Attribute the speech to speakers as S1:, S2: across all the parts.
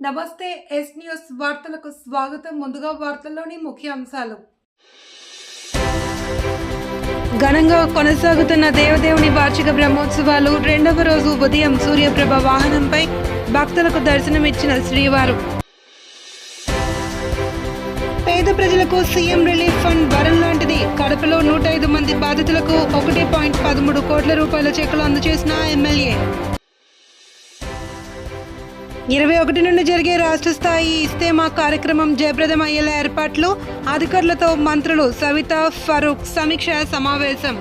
S1: నమస్తే yes news వార్తలకు స్వాగతం. ముందుగా వార్తల్లోని ముఖ్య అంశాలు. ఘనంగా కొనసాగుతున్న దేవదేవుని వార్షిక బ్రహ్మోత్సవాలు రెండవ రోజు ఉదయం సూర్యప్రభ వాహనంపై భక్తులకు దర్శనమిచ్చిన శ్రీవారు. పేద ప్రజలకు సీఎం రిలీఫ్ ఫండ్ వరం లాంటిది. కడపలో నూట ఐదు మంది బాధితులకు ఒకటి పాయింట్ పదమూడు కోట్ల రూపాయల చెక్కులు అందజేసిన ఎమ్మెల్యే. ఇరవై ఒకటి నుండి జరిగే రాష్ట్ర స్థాయి ఇస్తేమా కార్యక్రమం జయప్రదం అయ్యేలా ఏర్పాట్లు అధికారులతో మంత్రులు సవిత ఫరూక్ సమీక్ష సమావేశం.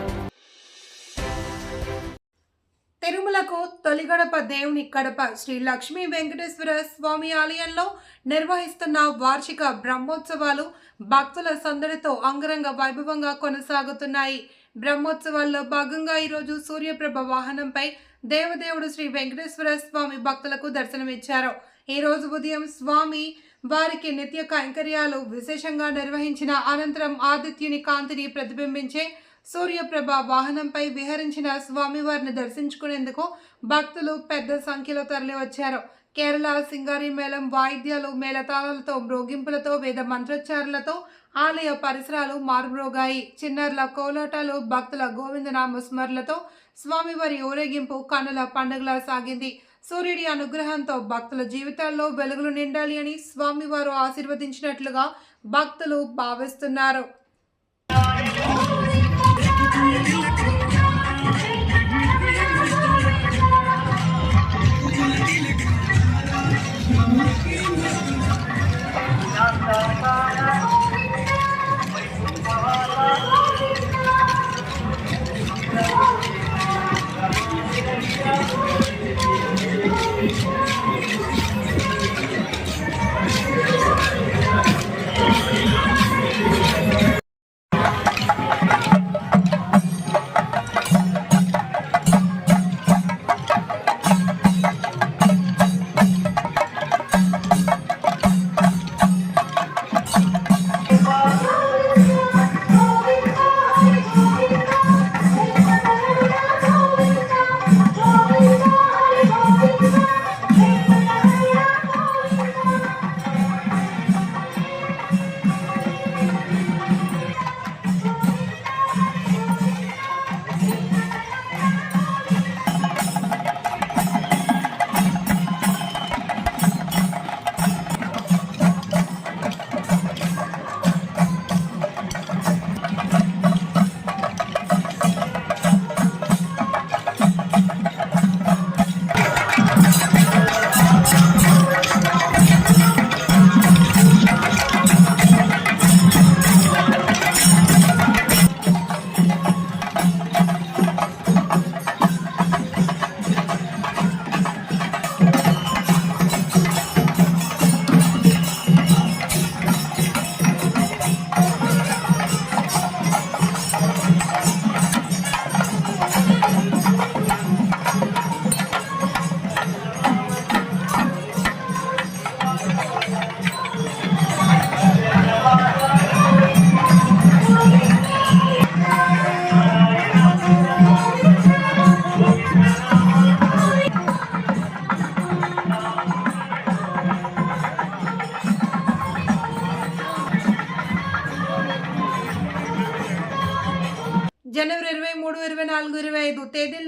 S1: తిరుమలకు తొలిగడప దేవుని కడప శ్రీ లక్ష్మీ వెంకటేశ్వర స్వామి ఆలయంలో నిర్వహిస్తున్న వార్షిక బ్రహ్మోత్సవాలు భక్తుల సందడితో అంగరంగ వైభవంగా కొనసాగుతున్నాయి. బ్రహ్మోత్సవాల్లో భాగంగా ఈరోజు సూర్యప్రభ వాహనంపై దేవదేవుడు శ్రీ వెంకటేశ్వర స్వామి భక్తులకు దర్శనమిచ్చారు. ఈ రోజు ఉదయం స్వామి వారికి నిత్య కైంకర్యాలు విశేషంగా నిర్వహించిన అనంతరం ఆదిత్యుని కాంతిని ప్రతిబింబించే సూర్యప్రభ వాహనంపై విహరించిన స్వామివారిని దర్శించుకునేందుకు భక్తులు పెద్ద సంఖ్యలో తరలివచ్చారు. కేరళ సింగారి మేళం వాయిద్యాలు మేళతాళాలతో మ్రోగింపులతో వేద మంత్రోచ్చారులతో ఆలయ పరిసరాలు మారుమ్రోగాయి చిన్నారుల కోలాటాలు భక్తుల గోవిందనామ స్మరణలతో స్వామివారి ఊరేగింపు కన్నుల పండుగలా సాగింది. సూర్యుడి అనుగ్రహంతో భక్తుల జీవితాల్లో వెలుగులు నిండాలి అని స్వామివారు ఆశీర్వదించినట్లుగా భక్తులు భావిస్తున్నారు.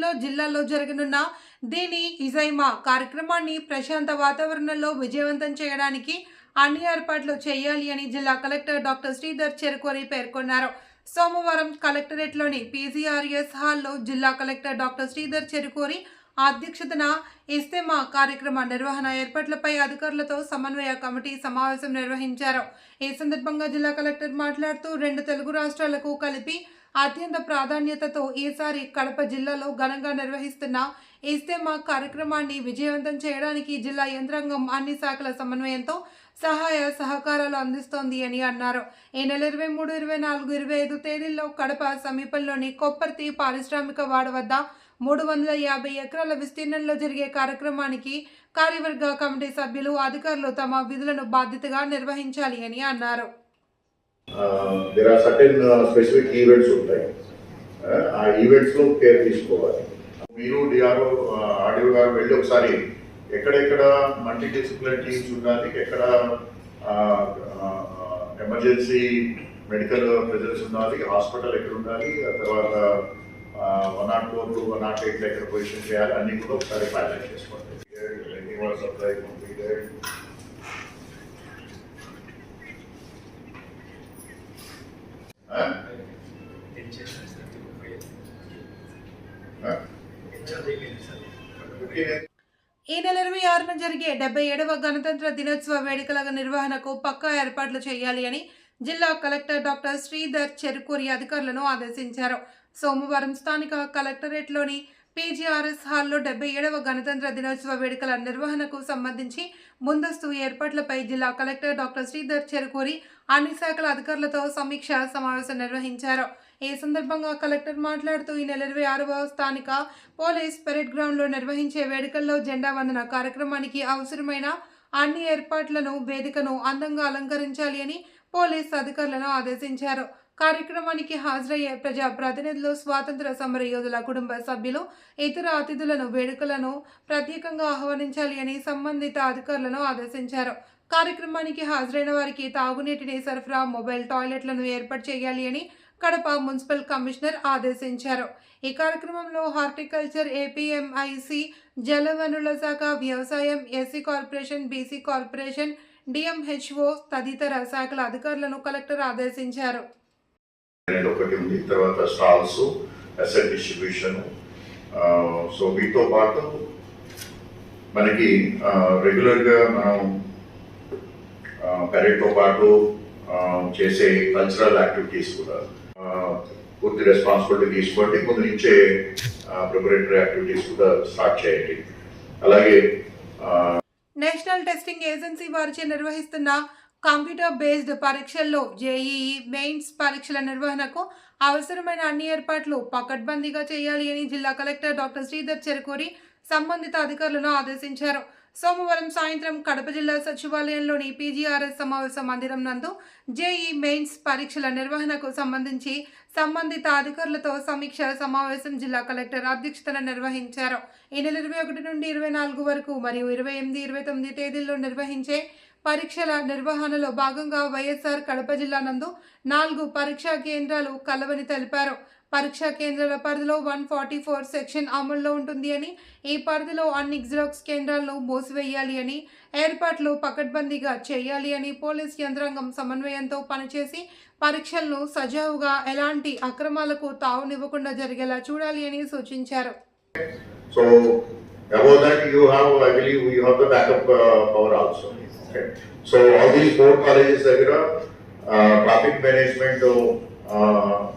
S1: తేదీల్లో జిల్లాల్లో జరగనున్న దీని ఇజైమా కార్యక్రమాన్ని ప్రశాంత వాతావరణంలో విజయవంతం చేయడానికి అన్ని ఏర్పాట్లు చేయాలి అని జిల్లా కలెక్టర్ డాక్టర్ శ్రీధర్ చెరుకోరి పేర్కొన్నారు. సోమవారం కలెక్టరేట్లోని పీజీఆర్ఎస్ హాల్లో జిల్లా కలెక్టర్ డాక్టర్ శ్రీధర్ చెరుకోరి అధ్యక్షతన ఇస్తేమా కార్యక్రమ నిర్వహణ ఏర్పాట్లపై అధికారులతో సమన్వయ కమిటీ సమావేశం నిర్వహించారు. ఈ సందర్భంగా జిల్లా కలెక్టర్ మాట్లాడుతూ రెండు తెలుగు రాష్ట్రాలకు కలిపి అత్యంత ప్రాధాన్యతతో ఈసారి కడప జిల్లాలో ఘనంగా నిర్వహిస్తున్న ఇస్తేమా కార్యక్రమాన్ని విజయవంతం చేయడానికి జిల్లా యంత్రాంగం అన్ని శాఖల సమన్వయంతో సహాయ సహకారాలు అందిస్తోంది అని అన్నారు. ఈ నెల ఇరవై మూడు ఇరవై నాలుగు ఇరవై ఐదు తేదీల్లో కడప సమీపంలోని కొప్పర్తి పారిశ్రామిక వాడ వద్ద మూడు వందల యాభై ఎకరాల విస్తీర్ణంలో జరిగే కార్యక్రమానికి కార్యవర్గ కమిటీ సభ్యులు అధికారులు తమ విధులను బాధ్యతగా నిర్వహించాలి అని అన్నారు.
S2: There are certain specific events ఉంటాయి. ఆ ఈవెంట్స్లో కేర్ తీసుకోవాలి. మీరు డిఆర్ఓ ఆడియో గారు వెళ్ళి ఒకసారి ఎక్కడెక్కడ మల్టీ డిసిప్లిన్ టీమ్స్ ఉండాలి ఎక్కడ ఎమర్జెన్సీ మెడికల్ ప్రెజెన్స్ ఉండాలి హాస్పిటల్ ఎక్కడ ఉండాలి ఆ తర్వాత one not four one not eight ఎక్కడ పొజిషన్ చేయాలి అన్ని కూడా ఒకసారి ప్లాన్ చేసుకోండి సప్లై కంప్లీటెడ్
S1: ఈ నెల ఇరవై ఆరున జరిగే డెబ్బై ఏడవ గణతంత్ర దినోత్సవ వేడుకల నిర్వహణకు పక్కా ఏర్పాట్లు చేయాలి అని జిల్లా కలెక్టర్ డాక్టర్ శ్రీధర్ చెరుకూరి అధికారులను ఆదేశించారు. సోమవారం స్థానిక కలెక్టరేట్లోని పీజీఆర్ఎస్ హాల్లో డెబ్బై ఏడవ గణతంత్ర దినోత్సవ వేడుకల నిర్వహణకు సంబంధించి ముందస్తు ఏర్పాట్లపై జిల్లా కలెక్టర్ డాక్టర్ శ్రీధర్ చెరుకూరి అన్ని శాఖల అధికారులతో సమీక్ష సమావేశం నిర్వహించారు. ఈ సందర్భంగా కలెక్టర్ మాట్లాడుతూ ఈ నెల ఇరవై ఆరవ స్థానిక పోలీస్ పెరేడ్ గ్రౌండ్లో నిర్వహించే వేడుకల్లో జెండా వందన కార్యక్రమానికి అవసరమైన అన్ని ఏర్పాట్లను వేదికను అందంగా అలంకరించాలి అని పోలీస్ అధికారులను ఆదేశించారు. కార్యక్రమానికి హాజరయ్యే ప్రజా ప్రతినిధులు స్వాతంత్ర సమర యోధుల కుటుంబ సభ్యులు ఇతర అతిథులను వేడుకలను ప్రత్యేకంగా ఆహ్వానించాలి అని సంబంధిత అధికారులను ఆదేశించారు. కార్యక్రమానికి హాజరైన వారికి తాగునీటిని సరఫరా మొబైల్ టాయిలెట్లను ఏర్పాటు చేయాలి అని కడప మున్సిపల్ కమిషనర్ ఆదేశించారు. ఈ కార్యక్రమంలో హార్టికల్చర్ ఏపీఎంఐసి జలవనరుల శాఖ వ్యవసాయం SC corporation BC corporation DMHO తదితర శాఖల అధికారులను కలెక్టర్ ఆదేశించారు.
S2: ఒకటి ఉంది తర్వాత స్టాల్స్ అసెట్ డిస్ట్రిబ్యూషన్ సో వీటితో పాటు మనకి రెగ్యులర్గా మనం పెరేడ్తో పాటు చేసే కల్చరల్ యాక్టివిటీస్ కూడా పూర్తి రెస్పాన్సిబిలిటీ తీసుకోండి ముందు నుంచే ప్రిపరేటరీ యాక్టివిటీస్ కూడా స్టార్ట్ చేయండి. అలాగే
S1: నేషనల్ టెస్టింగ్ ఏజెన్సీ వారిచే నిర్వహిస్తున్న కంప్యూటర్ బేస్డ్ పరీక్షల్లో జేఈఈ మెయిన్స్ పరీక్షల నిర్వహణకు అవసరమైన అన్ని ఏర్పాట్లు పకడ్బందీగా చేయాలి అని జిల్లా కలెక్టర్ డాక్టర్ శ్రీధర్ చెరుకూరి సంబంధిత అధికారులను ఆదేశించారు. సోమవారం సాయంత్రం కడప జిల్లా సచివాలయంలోని పీజీఆర్ఎస్ సమావేశ మందిరం నందు జేఈ మెయిన్స్ పరీక్షల నిర్వహణకు సంబంధించి సంబంధిత అధికారులతో సమీక్ష సమావేశం జిల్లా కలెక్టర్ అధ్యక్షతన నిర్వహించారు. ఈ నెల ఇరవై ఒకటి నుండి ఇరవై నాలుగు వరకు మరియు ఇరవై ఎనిమిది ఇరవై తొమ్మిది తేదీల్లో నిర్వహించే పరీక్షల నిర్వహణలో భాగంగా వైఎస్ఆర్ కడప జిల్లా నందు నాలుగు పరీక్షా కేంద్రాలు కలవని తెలిపారు. పరీక్షా కేంద్రాల పరిధిలో వన్ ఫార్టీ ఫోర్ సెక్షన్ అమల్లో ఉంటుంది అని ఈ పరిధిలో అన్ని జిరాక్స్ కేంద్రాలను మూసివేయాలి అని ఏర్పాట్లు పకడ్బందీగా చేయాలి అని పోలీస్ యంత్రాంగం సమన్వయంతో పనిచేసి పరీక్షలను సజావుగా ఎలాంటి అక్రమాలకు తావునివ్వకుండా జరిగేలా చూడాలి అని సూచించారు
S2: So above that, you have, I believe, you have the backup uh, power also. Okay. So all these four colleges, uh, traffic management, uh,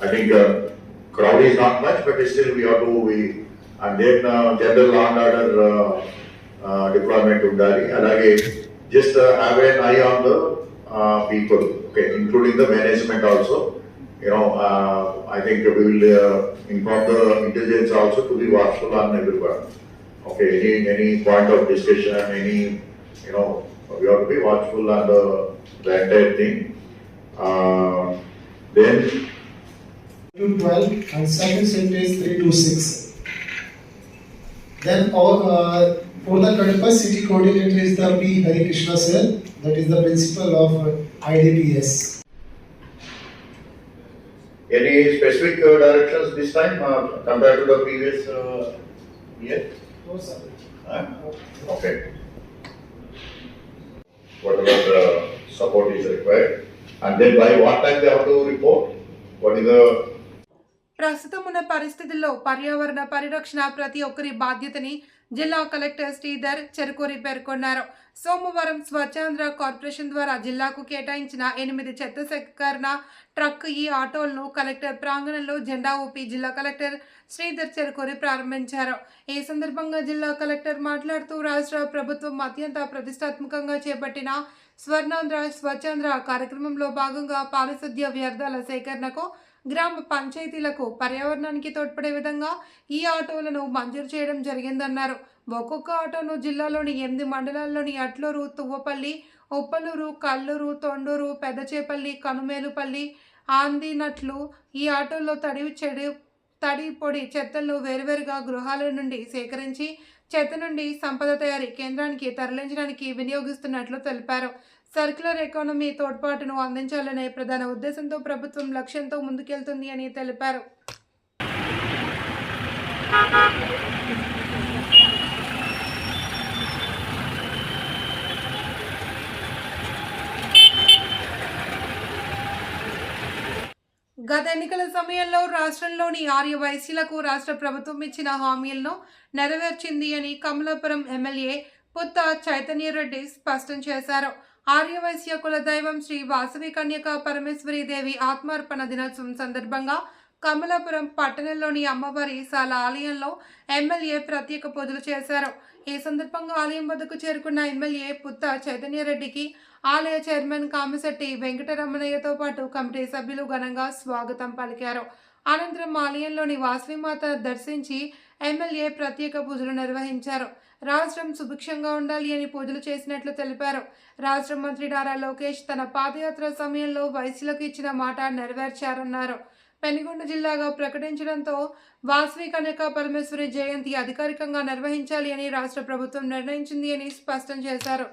S2: I think uh, the crowd is not much, but still we have to, we, and then uh, general law and order uh, uh deployment And again, just uh, have an eye on the people, okay, including the management also. You know, I think we will inform the intelligence also to be watchful on everyone. Okay, any, any point of discussion, any, you know, we have to be watchful on the, the entire thing. then
S3: to 12 and second set is 3 to 6. Then our, uh, for the Kadapa city coordinator is the P. Hari Krishna sir, that is the principal of uh, IDPS.
S2: any specific uh, directions this time uh, compared to the previous uh, year?
S3: No sir.
S2: Huh? Okay. Whatever the support is required. And then by what time they have to report? What is the,
S1: ప్రస్తుతం ఉన్న పరిస్థితుల్లో పర్యావరణ పరిరక్షణ ప్రతి ఒక్కరి బాధ్యతని జిల్లా collector Sridhar Cherukuri పేర్కొన్నారు. సోమవారం స్వచ్ఛాంధ్ర కార్పొరేషన్ ద్వారా జిల్లాకు కేటాయించిన ఎనిమిది చెత్త సేకరణ ట్రక్ ఈ ఆటోలను కలెక్టర్ ప్రాంగణంలో జెండా ఊపి జిల్లా కలెక్టర్ శ్రీధర్ చెరుకూరి ప్రారంభించారు. ఈ సందర్భంగా జిల్లా కలెక్టర్ మాట్లాడుతూ రాష్ట్ర ప్రభుత్వం అత్యంత ప్రతిష్టాత్మకంగా చేపట్టిన స్వర్ణాంధ్ర స్వచ్ఛాంధ్ర కార్యక్రమంలో భాగంగా పారిశుద్ధ్య వ్యర్థాల సేకరణకు గ్రామ పంచాయతీలకు పర్యావరణానికి తోడ్పడే విధంగా ఈ ఆటోలను మంజూరు చేయడం జరిగిందన్నారు. ఒక్కొక్క ఆటోను జిల్లాలోని ఎనిమిది మండలాల్లోని అట్లూరు తువ్వపల్లి ఉప్పలూరు కల్లూరు తొండూరు పెద్దచేపల్లి కనుమేలుపల్లి ఆందినట్లు ఈ ఆటోల్లో తడి చెడు తడి పొడి చెత్తలను వేరువేరుగా గృహాల నుండి సేకరించి చెత్త నుండి సంపద తయారీ కేంద్రానికి తరలించడానికి వినియోగిస్తున్నట్లు తెలిపారు. సర్క్యులర్ ఎకానమీ తోడ్పాటును అందించాలనే ప్రధాన ఉద్దేశంతో ప్రభుత్వం లక్ష్యంతో ముందుకెళ్తుంది అని తెలిపారు. గత ఎన్నికల సమయంలో రాష్ట్రంలోని ఆర్యవైశ్యులకు రాష్ట్ర ప్రభుత్వం ఇచ్చిన హామీలను నెరవేర్చింది అని కమలాపురం ఎమ్మెల్యే పుత్త చైతన్యరెడ్డి స్పష్టం చేశారు. ఆర్యవైశ్య కులదైవం శ్రీ వాసవి కన్యక పరమేశ్వరి దేవి ఆత్మార్పణ దినోత్సవం సందర్భంగా కమలాపురం పట్టణంలోని అమ్మవారి సాల ఆలయంలో ఎమ్మెల్యే ప్రత్యేక పూజలు చేశారు. ఈ సందర్భంగా ఆలయం వద్దకు చేరుకున్న ఎమ్మెల్యే పుత్త చైతన్యరెడ్డికి ఆలయ చైర్మన్ కామిశెట్టి వెంకటరమణయ్యతో పాటు కమిటీ సభ్యులు ఘనంగా స్వాగతం పలికారు. అనంతరం ఆలయంలోని వాసవిమాత దర్శించి ఎమ్మెల్యే ప్రత్యేక పూజలు నిర్వహించారు. రాష్ట్రం సుభిక్షంగా ఉండాలి అని పూజలు చేసినట్లు తెలిపారు. రాష్ట్ర మంత్రి నారా లోకేష్ తన పాదయాత్ర సమయంలో వైసీలకు ఇచ్చిన మాట నెరవేర్చారన్నారు. పెనుగొండ జిల్లాగా ప్రకటించడంతో వాసవి కన్యక పరమేశ్వరి జయంతి అధికారికంగా నిర్వహించాలి అని రాష్ట్ర ప్రభుత్వం నిర్ణయించింది అని స్పష్టం చేశారు.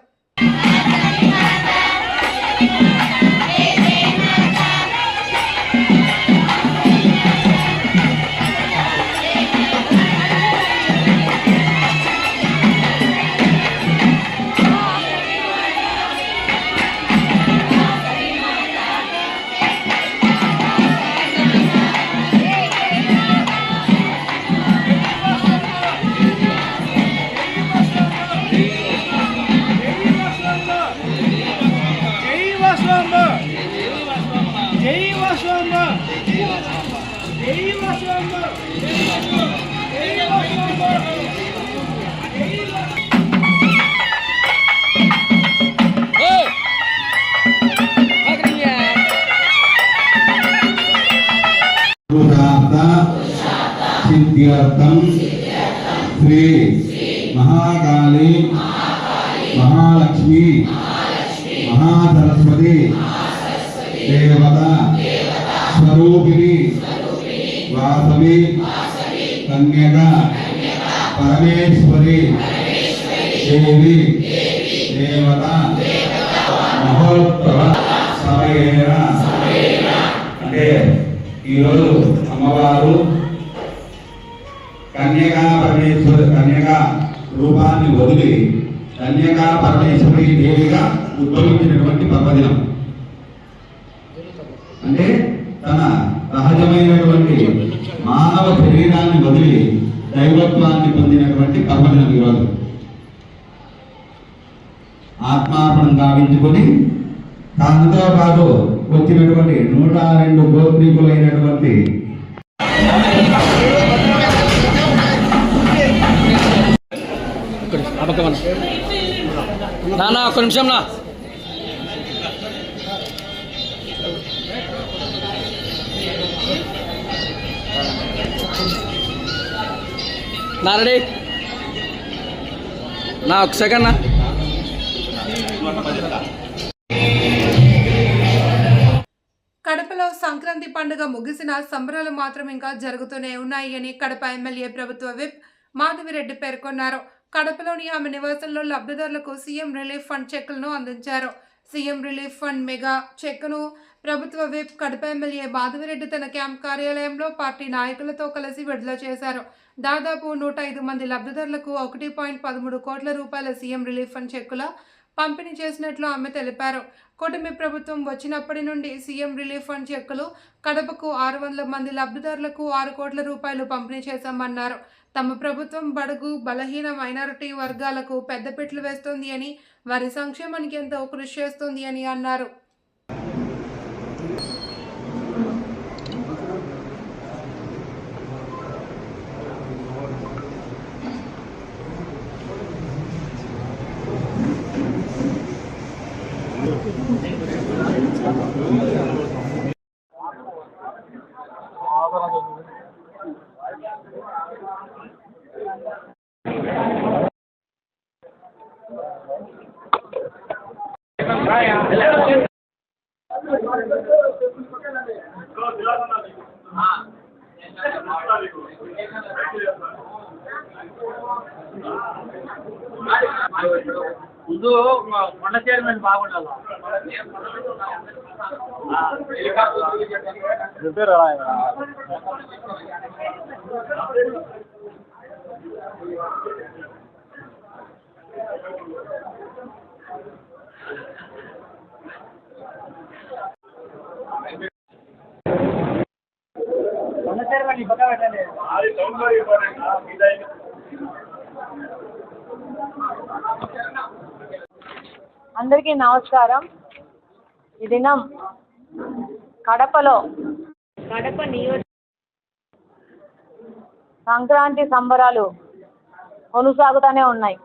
S4: సిద్ధ్యర్థం శ్రీ మహాకాళి మహాలక్ష్మి మహాసరస్వతి దేవత స్వరూపిణి వాసవి కన్యక పరమేశ్వరి దేవి దేవత మహోత్తర సమయేన అంటే ఈరోజు అమ్మవారు కన్యకా పరమేశ్వరి కన్యకా రూపాన్ని వదిలి కన్యకా పరమేశ్వరి దేవిగా ఉద్భవించినటువంటి పర్వదినం. అంటే తన సహజమైనటువంటి మానవ శరీరాన్ని వదిలి దైవత్వాన్ని పొందినటువంటి పర్వదినం ఈరోజు. ఆత్మార్పణం గావించుకొని దానితో పాటు వచ్చినటువంటి నూట రెండు గోత్రీకులైనటువంటి
S5: నాన్న ఒక్క నిమిషం నా నా రెడీ. నా ఒక సెకండ్ నా
S1: కడపలో సంక్రాంతి పండుగ ముగిసిన సంబరాలు మాత్రం ఇంకా జరుగుతూనే ఉన్నాయి అని కడప ఎమ్మెల్యే ప్రభుత్వ విప్ మాధవిరెడ్డి పేర్కొన్నారు. కడపలోని ఆమె నివాసంలో లబ్ధిదారులకు సీఎం రిలీఫ్ ఫండ్ చెక్కులను అందించారు. సీఎం రిలీఫ్ ఫండ్ మెగా చెక్కును ప్రభుత్వ విప్ కడప ఎమ్మెల్యే మాధవిరెడ్డి తన క్యాంప్ కార్యాలయంలో పార్టీ నాయకులతో కలిసి విడుదల చేశారు. దాదాపు నూట ఐదు మంది లబ్ధిదారులకు ఒకటి పాయింట్ పదమూడు కోట్ల రూపాయల సీఎం రిలీఫ్ ఫండ్ చెక్కుల పంపిణీ చేసినట్లు ఆమె తెలిపారు. కూటమి ప్రభుత్వం వచ్చినప్పటి నుండి సీఎం రిలీఫ్ ఫండ్ చెక్కులు కడపకు ఆరు వందల మంది లబ్ధిదారులకు ఆరు కోట్ల రూపాయలు పంపిణీ చేశామన్నారు. తమ ప్రభుత్వం బడుగు బలహీన మైనారిటీ వర్గాలకు పెద్దపెట్లు వేస్తోంది అని వారి సంక్షేమానికి ఎంతో కృషి చేస్తోంది అని అన్నారు Thank you.
S6: ముందు కొండ చైర్మన్ బాగుండాలి రిపేర్ Thank you.
S7: అందరికీ నమస్కారం. ఈ దినం కడపలో కడప నియోజక సంక్రాంతి సంబరాలు కొనసాగుతూనే ఉన్నాయి.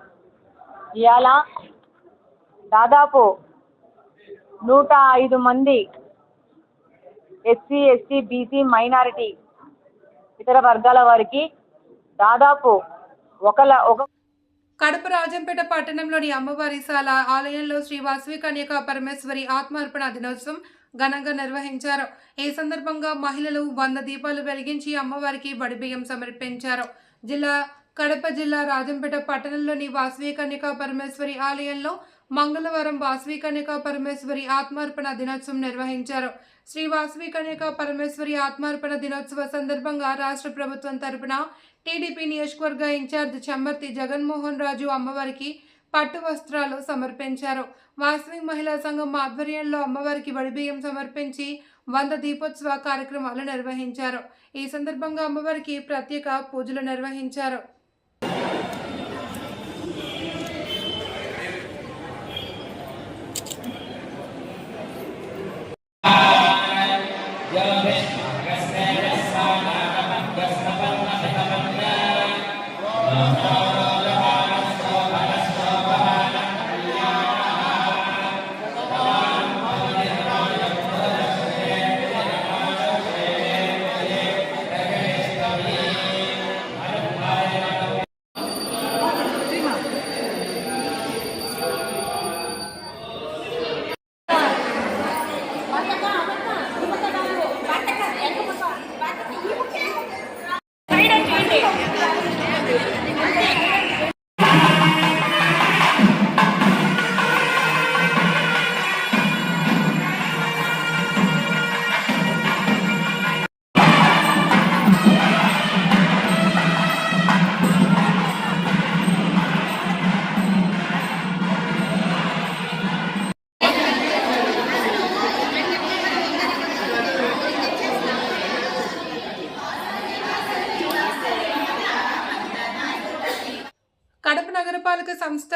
S7: ఇవాళ దాదాపు నూట ఐదు మంది ఎస్సీ ఎస్టీ బీసీ మైనారిటీ ఇతర వర్గాల వారికి దాదాపు ఒక ఒక
S1: కడప రాజంపేట పట్టణంలోని అమ్మవారి శాల ఆలయంలో శ్రీ వాసవి కన్యకా పరమేశ్వరి ఆత్మార్పణ దినోత్సవం ఘనంగా నిర్వహించారు. ఈ సందర్భంగా మహిళలు వంద దీపాలు వెలిగించి అమ్మవారికి బడిబియ్యం సమర్పించారు. జిల్లా కడప జిల్లా రాజంపేట పట్టణంలోని వాసవి కన్యక పరమేశ్వరి ఆలయంలో మంగళవారం వాసవి కన్యక పరమేశ్వరి ఆత్మార్పణ దినోత్సవం నిర్వహించారు. శ్రీ వాసవి కన్యక పరమేశ్వరి ఆత్మార్పణ దినోత్సవ సందర్భంగా రాష్ట్ర ప్రభుత్వం తరపున టీడీపీ నియోజకవర్గ ఇన్ఛార్జ్ చమ్మర్తి జగన్మోహన్ రాజు అమ్మవారికి పట్టు వస్త్రాలు సమర్పించారు. వాసవి మహిళా సంఘం ఆధ్వర్యంలో అమ్మవారికి వడిబియ్యం సమర్పించి వంద దీపోత్సవ కార్యక్రమాలు నిర్వహించారు. ఈ సందర్భంగా అమ్మవారికి ప్రత్యేక పూజలు నిర్వహించారు.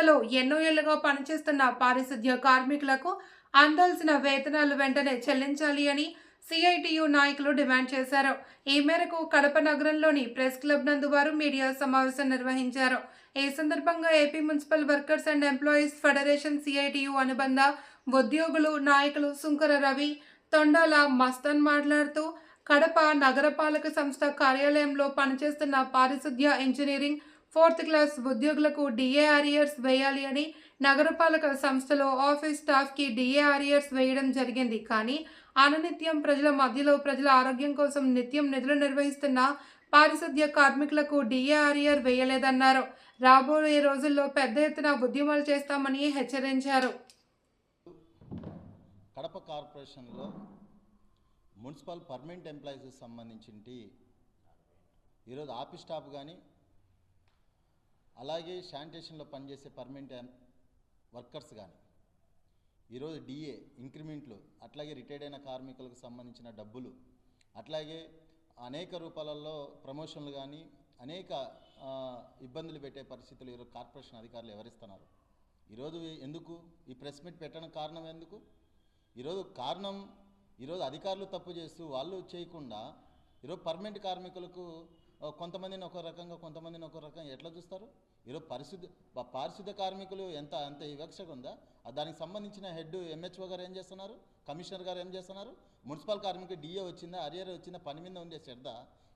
S1: సంస్థలో ఎన్నో ఏళ్ళుగా పనిచేస్తున్న పారిశుద్ధ్య కార్మికులకు అందాల్సిన వేతనాలు వెంటనే చెల్లించాలి అని సిఐటియు నాయకులు డిమాండ్ చేశారు. ఈ మేరకు కడప నగరంలోని ప్రెస్ క్లబ్ నందు వారు మీడియా సమావేశం నిర్వహించారు. ఈ సందర్భంగా AP municipal workers and employees federation CITU అనుబంధ ఉద్యోగులు నాయకులు సుంకర రవి తొండాల మస్తాన్ మాట్లాడుతూ కడప నగరపాలక సంస్థ కార్యాలయంలో పనిచేస్తున్న పారిశుద్ధ్య ఇంజనీరింగ్ ఫోర్త్ క్లాస్ ఉద్యోగులకు డిఏ ఆరియర్స్ వేయాలి అని నగరపాలక సంస్థలో ఆఫీస్ స్టాఫ్కి డిఏ ఆరియర్స్ వేయడం జరిగింది. కానీ అనునిత్యం ప్రజల మధ్యలో ప్రజల ఆరోగ్యం కోసం నిత్యం నిధులు నిర్వహిస్తున్న పారిశుద్ధ్య కార్మికులకు డిఏ ఆరియర్ వేయలేదన్నారు. రాబోయే రోజుల్లో పెద్ద ఎత్తున ఉద్యమాలు చేస్తామని హెచ్చరించారు.
S8: కడప కార్పొరేషన్లో మున్సిపల్ పర్మనెంట్ ఎంప్లాయీస్కి సంబంధించి ఈరోజు ఆఫీస్ స్టాఫ్ కానీ అలాగే శానిటేషన్లో పనిచేసే పర్మనెంట్ వర్కర్స్ కానీ ఈరోజు డిఏ ఇంక్రిమెంట్లు అట్లాగే రిటైర్డ్ అయిన కార్మికులకు సంబంధించిన డబ్బులు అట్లాగే అనేక రూపాలలో ప్రమోషన్లు కానీ అనేక ఇబ్బందులు పెట్టే పరిస్థితులు ఈరోజు కార్పొరేషన్ అధికారులు ఎవరిస్తున్నారు? ఈరోజు ఎందుకు? ఈ ప్రెస్ మీట్ పెట్టడం కారణం ఎందుకు? ఈరోజు కారణం ఈరోజు అధికారులు తప్పు చేస్తూ వాళ్ళు చేయకుండా ఈరోజు పర్మనెంట్ కార్మికులకు కొంతమందిని ఒక రకంగా కొంతమందిని ఒక రకంగా ఎట్లా చూస్తారు? ఈరోజు పరిశుద్ధ పారిశుద్ధ కార్మికులు ఎంత అంత వివక్షగా ఉందా? ఆ దానికి సంబంధించిన హెడ్ ఎంహెచ్ఓ గారు ఏం చేస్తున్నారు? కమిషనర్ గారు ఏం చేస్తున్నారు? మున్సిపల్ కార్మికులు డిఏ వచ్చిందా? అరియర్ వచ్చిందా? పని మీద ఉండే శ్రద్ధ.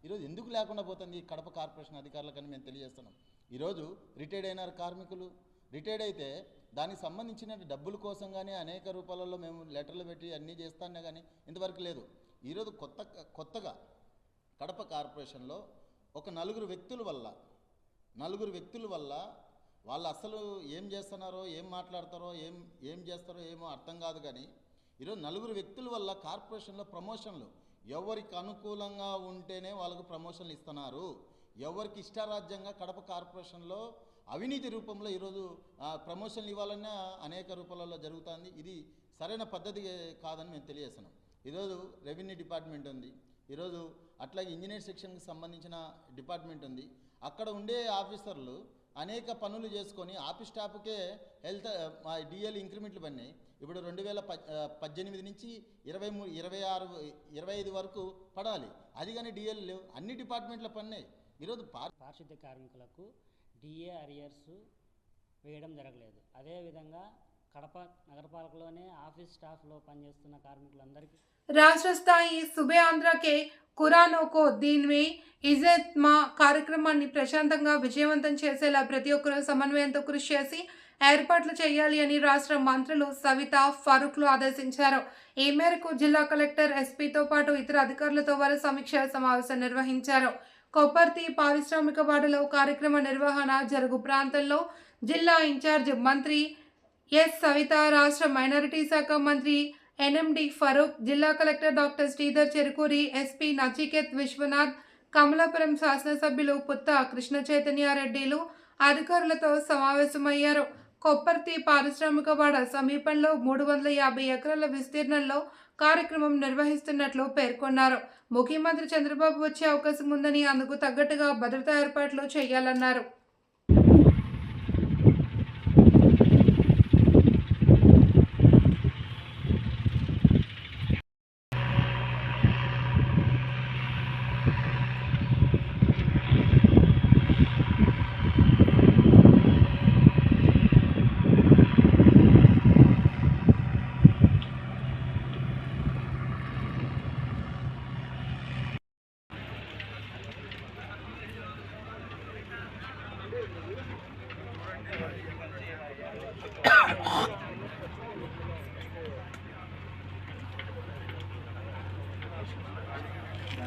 S8: ఈరోజు ఎందుకు లేకుండా పోతుంది ఈ కడప కార్పొరేషన్ అధికారులకని మేము తెలియజేస్తున్నాం. ఈరోజు రిటైర్డ్ అయిన కార్మికులు. రిటైర్డ్ అయితే దానికి సంబంధించిన డబ్బుల కోసం కానీ అనేక రూపాలలో మేము లెటర్లు పెట్టి అన్నీ చేస్తానే కానీ ఇంతవరకు లేదు. ఈరోజు కొత్త కొత్తగా కడప కార్పొరేషన్లో ఒక నలుగురు వ్యక్తుల వల్ల నలుగురు వ్యక్తుల వల్ల వాళ్ళు అసలు ఏం చేస్తున్నారో ఏం మాట్లాడతారో ఏం ఏం చేస్తారో ఏమో అర్థం కాదు కానీ ఈరోజు నలుగురు వ్యక్తుల వల్ల కార్పొరేషన్లో ప్రమోషన్లు ఎవరికి అనుకూలంగా ఉంటేనే వాళ్ళకు ప్రమోషన్లు ఇస్తున్నారు. ఎవరికి ఇష్టారాజ్యంగా కడప కార్పొరేషన్లో అవినీతి రూపంలో ఈరోజు ప్రమోషన్లు ఇవ్వాలన్నా అనేక రూపాలలో జరుగుతుంది. ఇది సరైన పద్ధతి కాదని మేము తెలియజేస్తున్నాం. ఈరోజు రెవెన్యూ డిపార్ట్మెంట్ ఉంది. ఈరోజు అట్లాగే ఇంజనీర్ సెక్షన్కి సంబంధించిన డిపార్ట్మెంట్ ఉంది. అక్కడ ఉండే ఆఫీసర్లు అనేక పనులు చేసుకొని ఆఫీస్ స్టాఫ్కే హెల్త్ డిఎల్ ఇంక్రిమెంట్లు పడినాయి. ఇప్పుడు రెండు వేల ప పద్దెనిమిది నుంచి ఇరవై మూడు ఇరవై ఆరు ఇరవై ఐదు వరకు పడాలి. అది కానీ డిఎల్ లేవు. అన్ని డిపార్ట్మెంట్ల పడినాయి. ఈరోజు పార్
S9: పారిశుద్ధ్య కార్మికులకు డిఏ అరియర్స్ వేయడం జరగలేదు. అదేవిధంగా కడప నగరపాలకలోనే ఆఫీస్ స్టాఫ్లో పనిచేస్తున్న కార్మికులందరికీ
S1: రాష్ట్ర స్థాయి సుబే కురానోకో ఖురానోకో దీన్వే ఇజత్ మా కార్యక్రమాన్ని ప్రశాంతంగా విజయవంతం చేసేలా ప్రతి ఒక్కరూ సమన్వయంతో కృషి చేసి ఏర్పాట్లు చేయాలి అని రాష్ట్ర మంత్రులు సవిత ఫరూక్లు ఆదేశించారు. ఈ మేరకు జిల్లా కలెక్టర్ ఎస్పీతో పాటు ఇతర అధికారులతో వారు సమీక్ష సమావేశం నిర్వహించారు. కొప్పర్తి పారిశ్రామిక వాడలో కార్యక్రమ నిర్వహణ జరుగు ప్రాంతంలో జిల్లా ఇన్ఛార్జ్ మంత్రి ఎస్ సవిత రాష్ట్ర మైనారిటీ శాఖ మంత్రి ఎన్ఎండి ఫరూక్ జిల్లా collector doctor Sridhar Cherukuri SP Nachiket Vishwanath Kamalapuram శాసనసభ్యులు పుత్త కృష్ణ చైతన్యారెడ్డిలు అధికారులతో సమావేశమయ్యారు. కొప్పర్తి పారిశ్రామికవాడ సమీపంలో మూడు వందల యాభై ఎకరాల విస్తీర్ణంలో కార్యక్రమం నిర్వహిస్తున్నట్లు పేర్కొన్నారు. ముఖ్యమంత్రి చంద్రబాబు వచ్చే అవకాశం ఉందని అందుకు తగ్గట్టుగా భద్రతా ఏర్పాట్లు చేయాలన్నారు.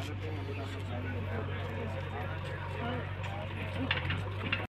S1: ある程度、私は何度もやるから、私は何度もやるから、何度もやるから。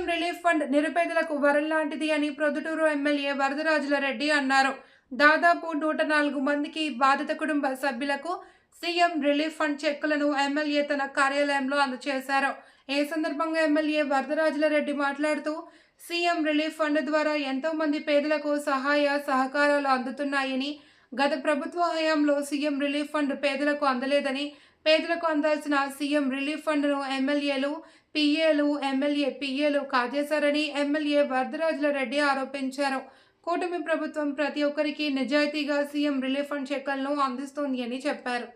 S1: సీఎం రిలీఫ్ ఫండ్ నిరుపేదలకు వరం లాంటిది అని ప్రొద్దుటూరు ఎమ్మెల్యే వరదరాజుల రెడ్డి అన్నారు. దాదాపు నూట నాలుగు మందికి బాధిత కుటుంబ సభ్యులకు సీఎం రిలీఫ్ ఫండ్ చెక్కులను ఎమ్మెల్యే తన కార్యాలయంలో అందజేశారు ఏ సందర్భంగా ఎమ్మెల్యే వరదరాజుల రెడ్డి మాట్లాడుతూ సీఎం రిలీఫ్ ఫండ్ ద్వారా ఎంతో మంది పేదలకు సహాయ సహకారాలు అందుతున్నాయని గత ప్రభుత్వ హయాంలో సీఎం రిలీఫ్ ఫండ్ పేదలకు అందలేదని పేదలకు అందాల్సిన సీఎం రిలీఫ్ ఫండ్ను ఎమ్మెల్యేలు పిఏలు ఎమ్మెల్యే పిఏలు కాజేశారని ఎమ్మెల్యే వరదరాజుల రెడ్డి ఆరోపించారు. కూటమి ప్రభుత్వం ప్రతి ఒక్కరికి నిజాయితీగా సీఎం రిలీఫ్ ఫండ్ చెక్కలను అందిస్తోంది అని చెప్పారు.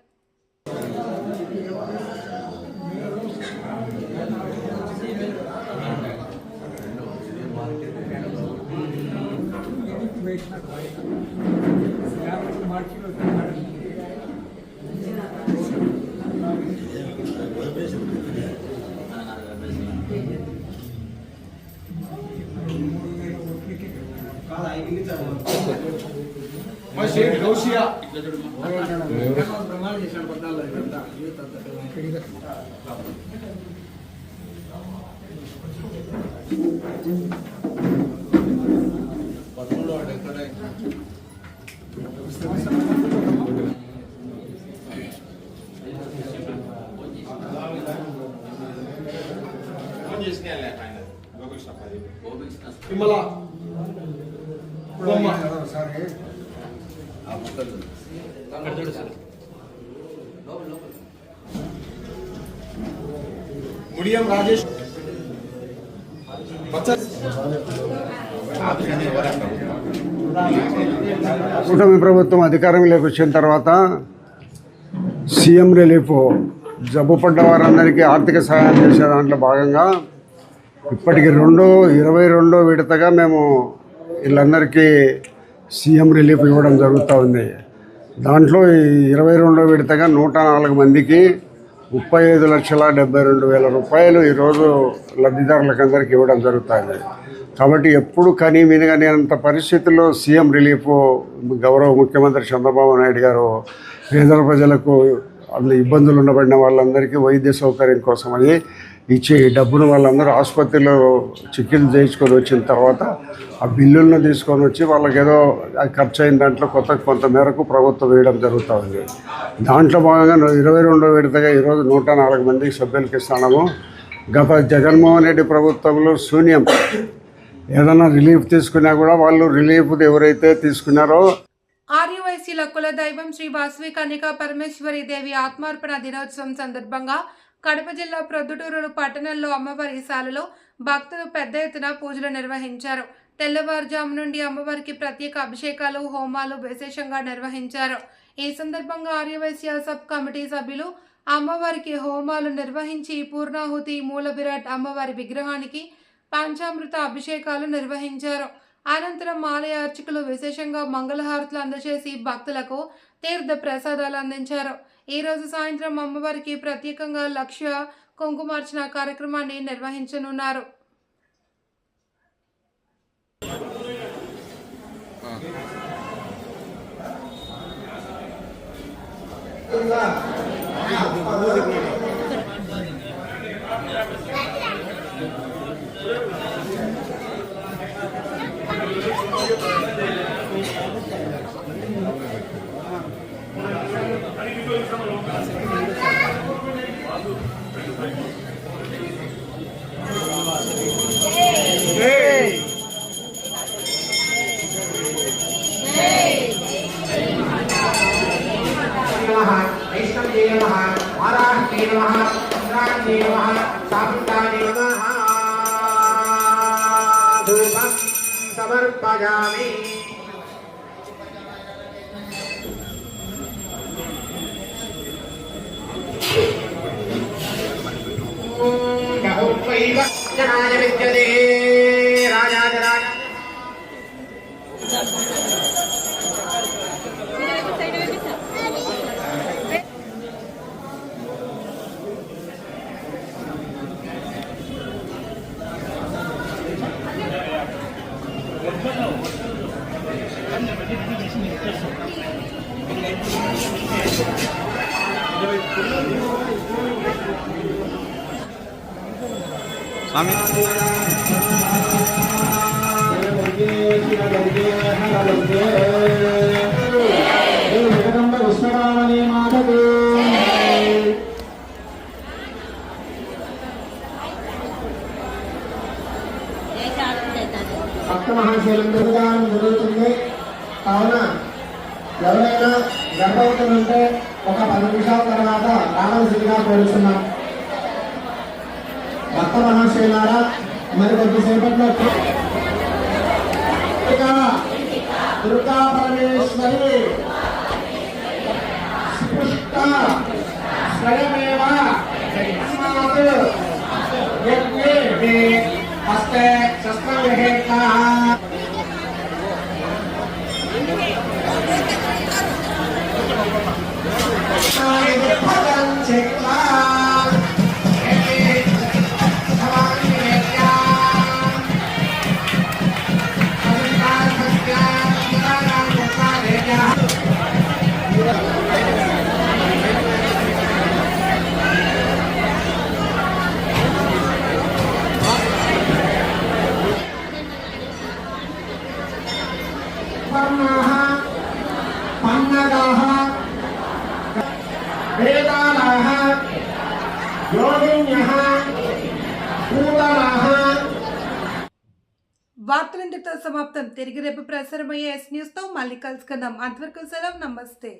S10: మా షేక్ రోషియా ప్రమాణం చేసిన పద్నాలుగు ఇదంతా ముడియం రాజేష్.
S11: కూటమి ప్రభుత్వం అధికారంలోకి వచ్చిన తర్వాత సీఎం రిలీఫ్
S10: జబ్బు పడ్డ వారందరికీ ఆర్థిక సహాయం చేసే దాంట్లో భాగంగా ఇప్పటికి రెండో ఇరవై రెండో విడతగా మేము వీళ్ళందరికీ సీఎం రిలీఫ్ ఇవ్వడం జరుగుతూ ఉంది. దాంట్లో ఈ ఇరవై రెండో విడతగా నూట నాలుగు మందికి ముప్పై ఐదు లక్షల డెబ్బై రెండు వేల రూపాయలు ఈరోజు లబ్ధిదారులకు అందరికీ ఇవ్వడం జరుగుతుంది. కాబట్టి ఎప్పుడు కని వినగనేంత పరిస్థితుల్లో సీఎం రిలీఫ్ గౌరవ ముఖ్యమంత్రి చంద్రబాబు నాయుడు గారు పేదల ప్రజలకు అందులో ఇబ్బందులు ఉండబడిన వాళ్ళందరికీ వైద్య సౌకర్యం కోసమని ఇచ్చే డబ్బును వాళ్ళందరూ ఆసుపత్రిలో చికిత్స చేయించుకొని వచ్చిన తర్వాత ఆ బిల్లులను తీసుకొని వచ్చి వాళ్ళకి ఏదో అది ఖర్చు అయిన దాంట్లో కొత్త కొంత మేరకు ప్రభుత్వం వేయడం జరుగుతుంది. దాంట్లో భాగంగా ఇరవై రెండో విడతగా ఈరోజు నూట నాలుగు మందికి సభ్యులకి ఇస్తాము గత జగన్మోహన్ రెడ్డి ప్రభుత్వంలో శూన్యం. ఏదైనా రిలీఫ్ తీసుకున్నా కూడా వాళ్ళు రిలీఫ్ ఎవరైతే తీసుకున్నారో
S1: ఆర్యవైశ్యుల కులదైవం శ్రీ వాసవి కనిక పరమేశ్వరి దేవి ఆత్మార్పణ దినోత్సవం సందర్భంగా కడప జిల్లా ప్రొద్దుటూరు పట్టణంలో అమ్మవారి శాలలో భక్తులు పెద్ద ఎత్తున పూజలు నిర్వహించారు. తెల్లవారుజాము నుండి అమ్మవారికి ప్రత్యేక అభిషేకాలు హోమాలు విశేషంగా నిర్వహించారు. ఈ సందర్భంగా ఆర్యవైశ్య సబ్ కమిటీ సభ్యులు అమ్మవారికి హోమాలు నిర్వహించి పూర్ణాహుతి మూల విరాట్ అమ్మవారి విగ్రహానికి పంచామృత అభిషేకాలు నిర్వహించారు. అనంతరం ఆలయ అర్చకులు విశేషంగా మంగళహారతులు అందజేసి భక్తులకు తీర్థ ప్రసాదాలు అందించారు. ఈ రోజు సాయంత్రం అమ్మవారికి ప్రత్యేకంగా లక్ష్య కుంకుమార్చన కార్యక్రమాన్ని నిర్వహించనున్నారు.
S6: देवताये नमः, महाराष्ट्रे नमः चन्द्राक्षे नमः सापुटाय नमः। धूपं समर्पयामि। ॐ नमो वैव जनाय विद्यते।
S3: భక్త మహాశైలందరూ దానం జరుగుతుంది కావున ఎవరైనా గర్భవతులు ఉంటే ఒక పది నిమిషాల తర్వాత రావాల్సిందిగా కోరుతున్నాం భక్త మహాశైలారా మరి కొద్దిసేపట్లో దుర్గా దుర్గా పరమేశ్వరి స్పృష్ట స్వయమేవ తస్మాత్ యజ్ఞే మే హస్తే శస్త్రవిహేత పదం
S1: తిరిగి రేపు ప్రసారమయ్యే ఎస్ న్యూస్తో మళ్ళీ కలుసుకుందాం. అంతవరకు సెలవు నమస్తే.